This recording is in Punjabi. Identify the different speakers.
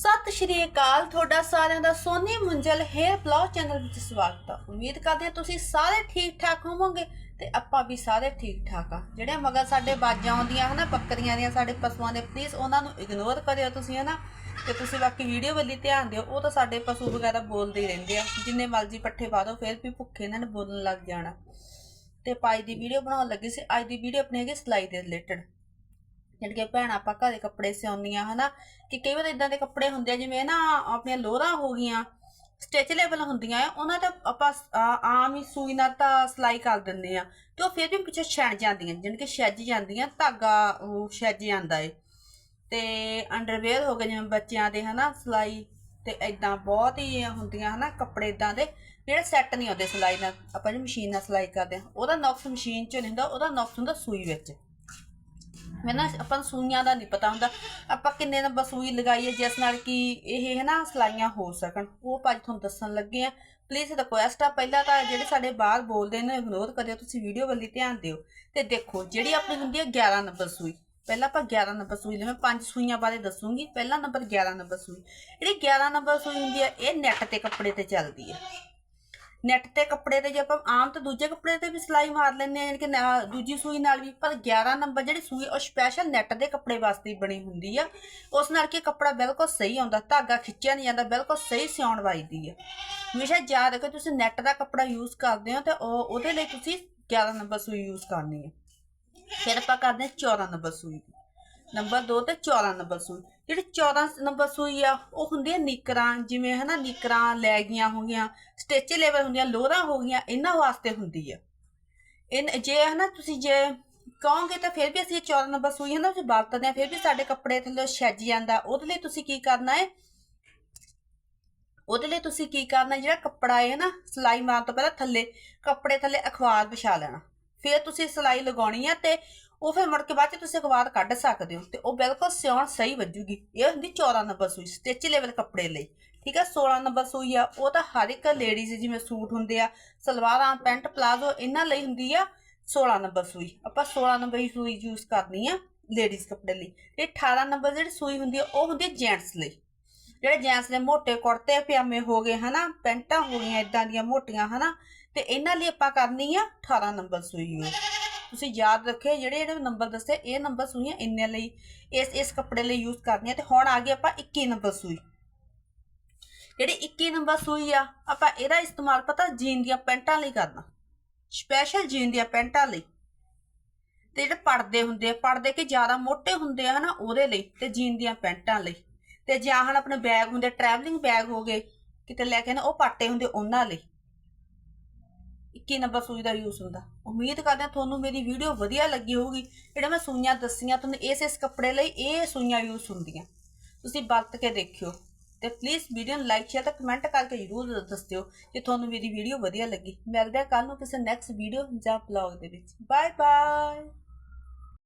Speaker 1: ਸਤਿ ਸ਼੍ਰੀ ਅਕਾਲ, ਤੁਹਾਡਾ ਸਾਰਿਆਂ ਦਾ Soni Munjal hair blog channel ਵਿੱਚ ਸਵਾਗਤ ਹੈ ਉਮੀਦ ਕਰਦੇ ਹਾਂ ਤੁਸੀਂ ਸਾਰੇ ਠੀਕ ਠਾਕ ਹੋਵੋਗੇ ਤੇ ਆਪਾਂ ਵੀ ਸਾਰੇ ਠੀਕ ਠਾਕ ਆ। ਜਿਹੜੇ ਮਗਰ ਸਾਡੇ ਬਾਜਾਂ ਆਉਂਦੀਆਂ ਹਨਾ, ਬੱਕਰੀਆਂ ਦੀਆਂ, ਸਾਡੇ ਪਸ਼ੂਆਂ ਦੇ ਪਲੀਜ਼ ਉਹਨਾਂ ਨੂੰ ਇਗਨੋਰ ਕਰਿਓ ਤੁਸੀਂ ਹਨਾ। ਤੇ ਤੁਸੀਂ ਬਾਕੀ ਵੀਡੀਓ ਵੱਲ ਧਿਆਨ ਦਿਓ, ਉਹ ਤਾਂ ਸਾਡੇ ਪਸ਼ੂ ਵਗੈਰਾ ਬੋਲਦੇ ਹੀ ਰਹਿੰਦੇ ਆ। ਜਿੰਨੇ ਮਰਜ਼ੀ ਪੱਠੇ ਪਾ ਦਿਓ, ਫਿਰ ਵੀ ਭੁੱਖੇ ਇਹਨਾਂ ਨੇ ਬੋਲਣ ਲੱਗ ਜਾਣਾ। ਤੇ ਪਾਈ ਦੀ ਵੀਡੀਓ ਬਣਾਉਣ ਲੱਗੀ ਸੀ। ਅੱਜ ਦੀ ਵੀਡੀਓ ਆਪਣੀ ਹੈਗੀ ਸਿਲਾਈ ਦੇ ਰਿਲੇਟਡ ਜਿਹੜੇ ਕਿ ਭੈਣਾਂ ਆਪਾਂ ਘਰੇ ਕੱਪੜੇ ਸਿਉਂਦੀਆਂ, ਹਨਾ? ਕਿ ਕਈ ਵਾਰ ਇਦਾਂ ਦੇ ਕੱਪੜੇ ਹੁੰਦੇ ਆ, ਜਿਵੇਂ ਨਾ ਆਪਣੀਆਂ ਲੋਰਾਂ ਹੋ ਗਈਆਂ ਸਟਿਚੇਬਲ ਹੁੰਦੀਆਂ ਆ, ਉਹਨਾਂ ਤੇ ਆਪਾਂ ਆ- ਆਮ ਹੀ ਸੂਈ ਨਾਲ ਤਾਂ ਸਿਲਾਈ ਕਰ ਦਿੰਦੇ ਆ। ਤੇ ਉਹ ਫਿਰ ਵੀ ਪਿੱਛੇ ਛਣ ਜਾਂਦੀਆਂ ਜਿਵੇਂ ਕਿ ਛੱਜ ਜਾਂਦੀਆਂ, ਧਾਗਾ ਉਹ ਛੱਜ ਜਾਂਦਾ ਏ। ਤੇ ਅੰਡਰਵੇਅਰ ਹੋ ਗਏ, ਜਿਵੇਂ ਬੱਚਿਆਂ ਦੇ, ਹਨਾ, ਸਿਲਾਈ ਤੇ ਇਦਾਂ ਬਹੁਤ ਹੀ ਹੁੰਦੀਆਂ, ਹਨਾ, ਕੱਪੜੇ ਇਦਾਂ ਦੇ, ਜਿਹੜੇ ਸੈੱਟ ਨਹੀਂ ਹੁੰਦੇ ਸਿਲਾਈ ਨਾਲ, ਆਪਾਂ ਜਿਹੜੀ ਮਸ਼ੀਨ ਨਾਲ ਸਿਲਾਈ ਕਰਦੇ ਆ, ਉਹਦਾ ਨੁਕਸ ਮਸ਼ੀਨ 'ਚ ਨਹੀਂ ਹੁੰਦਾ, ਉਹਦਾ ਨੁਕਸ ਹੁੰਦਾ ਸੂਈ ਵਿੱਚ। ਮੈਂ ਨਾ ਆਪਾਂ ਨੂੰ ਸੂਈਆਂ ਦਾ ਨਹੀਂ ਪਤਾ ਹੁੰਦਾ। ਆਪਾਂ ਕਿੰਨੇ ਨੰਬਰ ਸੂਈ ਲਗਾਈਏ ਜਿਸ ਨਾਲ ਕਿ ਇਹ ਹੈ ਨਾ ਸਲਾਈਆਂ ਹੋ ਸਕਣ। ਉਹ ਭਾਜੀ ਤੁਹਾਨੂੰ ਦੱਸਣ ਲੱਗੇ ਆ ਪਲੀਜ਼ ਰਿਕੁਐਸਟ ਆ ਪਹਿਲਾਂ ਤਾਂ ਜਿਹੜੇ ਸਾਡੇ ਬਾਹਰ ਬੋਲਦੇ ਨੇ ਇਗਨੋਰ ਕਰਿਓ ਤੁਸੀਂ ਵੀਡੀਓ ਵੱਲ ਧਿਆਨ ਦਿਓ। ਤੇ ਦੇਖੋ, ਜਿਹੜੀ ਆਪਣੀ ਹੁੰਦੀ ਹੈ 11 ਨੰਬਰ ਸੂਈ। ਪਹਿਲਾਂ ਆਪਾਂ 11 ਨੰਬਰ ਸੂਈ ਲਈ ਮੈਂ ਪੰਜ ਸੂਈਆਂ ਬਾਰੇ ਦੱਸੂਗੀ। ਪਹਿਲਾ ਨੰਬਰ 11 ਨੰਬਰ ਸੂਈ। ਜਿਹੜੀ 11 ਨੰਬਰ ਸੂਈ ਹੁੰਦੀ ਹੈ, ਇਹ ਨੈਟ ਤੇ ਕੱਪੜੇ ਤੇ ਚੱਲਦੀ ਹੈ। ਨੈਟ ਤੇ ਕੱਪੜੇ ਤੇ ਜੇ ਆਪਾਂ ਆਮ ਤਾਂ ਦੂਜੇ ਕੱਪੜੇ ਤੇ ਵੀ ਸਿਲਾਈ ਮਾਰ ਲੈਂਦੇ ਆ ਯਾਨੀ ਕਿ ਨਾ- ਦੂਜੀ ਸੂਈ ਨਾਲ ਵੀ, ਪਰ 11 ਨੰਬਰ ਜਿਹੜੀ ਸੂਈ ਉਹ ਸਪੈਸ਼ਲ ਨੈਟ ਦੇ ਕੱਪੜੇ ਵਾਸਤੇ ਹੀ ਬਣੀ ਹੁੰਦੀ ਆ। ਉਸ ਨਾਲ ਕਿ ਕੱਪੜਾ ਬਿਲਕੁਲ ਸਹੀ ਆਉਂਦਾ, ਧਾਗਾ ਖਿੱਚਿਆ ਨਹੀਂ ਜਾਂਦਾ, ਬਿਲਕੁਲ ਸਹੀ ਸਿਉਣ ਵੱਜਦੀ ਆ। ਹਮੇਸ਼ਾ ਯਾਦ ਰੱਖੋ ਤੁਸੀਂ ਨੈਟ ਦਾ ਕੱਪੜਾ ਯੂਜ਼ ਕਰਦੇ ਹੋ ਤੇ ਉਹ, ਉਹਦੇ ਲਈ ਤੁਸੀਂ 11 ਨੰਬਰ ਸੂਈ ਯੂਜ਼ ਕਰਨੀ ਹੈ ਫਿਰ ਆਪਾਂ ਕਰਦੇ ਹਾਂ 14 ਨੰਬਰ ਸੂਈ ਦੀ। ਨੰਬਰ 2 ਤੇ 14 ਨੰਬਰ ਸੂਈ। ਜਿਹੜੀ 14 ਨੰਬਰ ਸੂਈ ਆ, ਉਹ ਹੁੰਦੀ ਹੈ ਨਿਕਰਾਂ, ਜਿਵੇਂ ਹਨਾ ਨਿਕਰਾਂ ਲੈਗੀਆਂ ਹੋ ਗਈਆਂ ਸਟਿਚੇਬਲ ਹੁੰਦੀਆਂ, ਲੋਰਾਂ ਹੋ ਗਈਆਂ, ਇਹਨਾਂ ਵਾਸਤੇ ਹੁੰਦੀ ਆ। ਇਹ ਜੇ ਹਨਾ ਤੁਸੀਂ ਜੇ ਕਹੋਗੇ ਤਾਂ ਫਿਰ ਵੀ ਅਸੀਂ 14 ਨੰਬਰ ਸੂਈ ਹੈ ਤੁਸੀਂ ਵਰਤਦੇ ਆ ਫਿਰ ਵੀ ਸਾਡੇ ਕੱਪੜੇ ਥੱਲੇ ਛੱਜ ਜਾਂਦਾ। ਉਹਦੇ ਲਈ ਤੁਸੀਂ ਕੀ ਕਰਨਾ ਹੈ ਉਹਦੇ ਲਈ ਤੁਸੀਂ ਕੀ ਕਰਨਾ, ਜਿਹੜਾ ਕੱਪੜਾ ਹੈ ਨਾ ਸਿਲਾਈ ਮਾਰਨ ਤੋਂ ਪਹਿਲਾਂ ਥੱਲੇ, ਕੱਪੜੇ ਥੱਲੇ ਅਖਬਾਰ ਵਿਛਾ ਲੈਣਾ। ਫਿਰ ਤੁਸੀਂ ਸਿਲਾਈ ਲਗਾਉਣੀ ਆ ਤੇ ਉਹ ਫਿਰ ਮੁੜ ਕੇ ਬਾਅਦ ਚ ਤੁਸੀਂ ਅਖਬਾਰ ਕੱਢ ਸਕਦੇ ਹੋ ਤੇ ਉਹ ਬਿਲਕੁਲ ਸਿਉਣ ਸਹੀ ਵੱਜੂਗੀ। ਇਹ ਹੁੰਦੀ 14 ਨੰਬਰ ਸੂਈ ਸਟਿਚ ਲੈਵਲ ਕੱਪੜੇ ਲਈ। ਠੀਕ ਹੈ 16 ਨੰਬਰ ਸੂਈ ਆ। ਉਹ ਤਾਂ ਹਰ ਇੱਕ ਲੇਡੀਜ਼ ਜਿਵੇਂ ਸੂਟ ਹੁੰਦੇ ਆ, ਸਲਵਾਰਾਂ, ਪੈਂਟ, ਪਲਾਜ਼ੋ, ਇਹਨਾਂ ਲਈ ਹੁੰਦੀ ਆ 16 ਨੰਬਰ ਸੂਈ। ਆਪਾਂ 16 ਨੰਬਰ ਹੀ ਸੂਈ ਯੂਜ਼ ਕਰਨੀ ਆ ਲੇਡੀਜ਼ ਕੱਪੜੇ ਲਈ। ਤੇ 18 ਨੰਬਰ ਜਿਹੜੀ ਸੂਈ ਹੁੰਦੀ ਆ, ਉਹ ਹੁੰਦੀ ਆ ਜੈਂਟਸ ਲਈ। ਜਿਹੜੇ ਜੈਂਟਸ ਦੇ ਮੋٹے ਕੁੜਤੇ, ਪਜਾਮੇ ਹੋ ਗਏ, ਹਨਾ, ਪੈਂਟਾਂ ਹੋ ਗਈਆਂ ਇਦਾਂ ਦੀਆਂ ਮੋਟੀਆਂ, ਹਨਾ, ਤੇ ਇਹਨਾਂ ਲਈ ਆਪਾਂ ਕਰਨੀ ਆ 18 ਨੰਬਰ ਸੂਈ ਯੂਜ਼ ਤੁਸੀਂ ਯਾਦ ਰੱਖਿਓ, ਜਿਹੜੇ ਜਿਹੜੇ ਨੰਬਰ ਦੱਸੇ, ਇਹ ਨੰਬਰ ਸੂਈਆਂ ਇੰਨੇ ਲਈ। ਇਸ ਇਸ ਕੱਪੜੇ ਲਈ ਯੂਜ਼ ਕਰਨੀ ਆ ਤੇ ਹੁਣ ਆ ਗਈ ਆਪਾਂ 21 ਨੰਬਰ ਸੂਈ। ਜਿਹੜੀ 21 ਨੰਬਰ ਸੂਈ ਆ, ਆਪਾਂ ਇਹਦਾ ਇਸਤੇਮਾਲ ਪਤਾ ਜੀਨ ਦੀਆਂ ਪੈਂਟਾਂ ਲਈ ਕਰਨਾ। ਸਪੈਸ਼ਲ ਜੀਨ ਦੀਆਂ ਪੈਂਟਾਂ ਲਈ। ਤੇ ਜਿਹੜੇ ਪਰਦੇ ਹੁੰਦੇ ਆ, ਪਰਦੇ ਕਿ ਜ਼ਿਆਦਾ ਮੋٹے ਹੁੰਦੇ ਆ ਹਨਾ, ਉਹਦੇ ਲਈ ਤੇ ਜੀਨ ਦੀਆਂ ਪੈਂਟਾਂ ਲਈ। ਤੇ ਜਾਂ ਹੁਣ ਆਪਣੇ ਬੈਗ ਹੁੰਦੇ ਟਰੈਵਲਿੰਗ ਬੈਗ ਹੋ ਗਏ, ਕਿਤੇ ਲੈ ਕੇ ਨਾ ਉਹ ਪਾਟੇ ਹੁੰਦੇ ਉਹਨਾਂ ਲਈ। 21 ਨੰਬਰ ਸੂਈ ਦਾ ਯੂਜ਼ ਹੁੰਦਾ। ਉਮੀਦ ਕਰਦੇ ਹਾਂ ਤੁਹਾਨੂੰ ਮੇਰੀ ਵੀਡੀਓ ਵਧੀਆ ਲੱਗੀ ਹੋਊਗੀ। ਜਿਹੜੇ ਮੈਂ ਸੂਈਆਂ ਦੱਸੀਆਂ, ਤੁਹਾਨੂੰ ਇਸ ਇਸ ਕੱਪੜੇ ਲਈ ਇਹ ਸੂਈਆਂ ਯੂਜ਼ ਹੁੰਦੀਆਂ। ਤੁਸੀਂ ਵਰਤ ਕੇ ਦੇਖਿਓ। ਤੇ ਪਲੀਜ਼ ਵੀਡੀਓ ਨੂੰ ਲਾਈਕ ਸ਼ੇਅਰ ਤੇ ਕਮੈਂਟ ਕਰਕੇ ਜਰੂਰ ਦੱਸਿਓ ਕਿ ਤੁਹਾਨੂੰ ਮੇਰੀ ਵੀਡੀਓ ਵਧੀਆ ਲੱਗੀ। ਮਿਲਦੇ ਹਾਂ ਕੱਲ ਨੂੰ ਕਿਸੇ ਨੈਕਸਟ ਵੀਡੀਓ ਜਾਂ ਬਲੌਗ ਦੇ ਵਿੱਚ। Bye bye